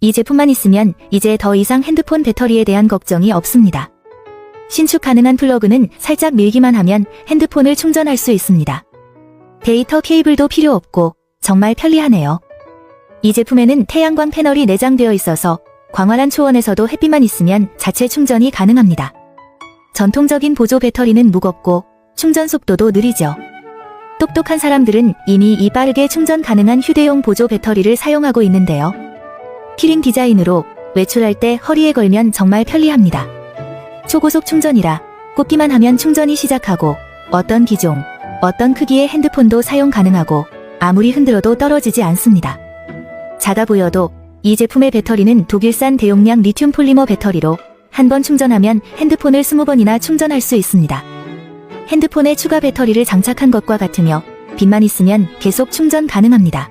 이 제품만 있으면 이제 더 이상 핸드폰 배터리에 대한 걱정이 없습니다. 신축 가능한 플러그는 살짝 밀기만 하면 핸드폰을 충전할 수 있습니다. 데이터 케이블도 필요 없고 정말 편리하네요. 이 제품에는 태양광 패널이 내장되어 있어서 광활한 초원에서도 햇빛만 있으면 자체 충전이 가능합니다. 전통적인 보조 배터리는 무겁고 충전 속도도 느리죠. 똑똑한 사람들은 이미 이 빠르게 충전 가능한 휴대용 보조 배터리를 사용하고 있는데요. 키링 디자인으로 외출할 때 허리에 걸면 정말 편리합니다. 초고속 충전이라 꽂기만 하면 충전이 시작하고 어떤 기종, 어떤 크기의 핸드폰도 사용 가능하고 아무리 흔들어도 떨어지지 않습니다. 작아 보여도 이 제품의 배터리는 독일산 대용량 리튬 폴리머 배터리로 한 번 충전하면 핸드폰을 20번이나 충전할 수 있습니다. 핸드폰에 추가 배터리를 장착한 것과 같으며 빛만 있으면 계속 충전 가능합니다.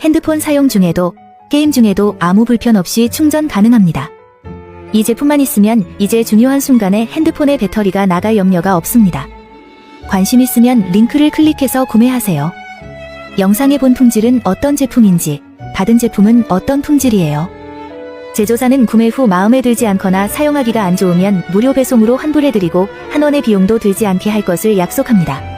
핸드폰 사용 중에도 게임 중에도 아무 불편 없이 충전 가능합니다. 이 제품만 있으면 이제 중요한 순간에 핸드폰의 배터리가 나갈 염려가 없습니다. 관심 있으면 링크를 클릭해서 구매하세요. 영상에 본 품질은 어떤 제품인지, 받은 제품은 어떤 품질이에요? 제조사는 구매 후 마음에 들지 않거나 사용하기가 안 좋으면 무료 배송으로 환불해드리고 한 원의 비용도 들지 않게 할 것을 약속합니다.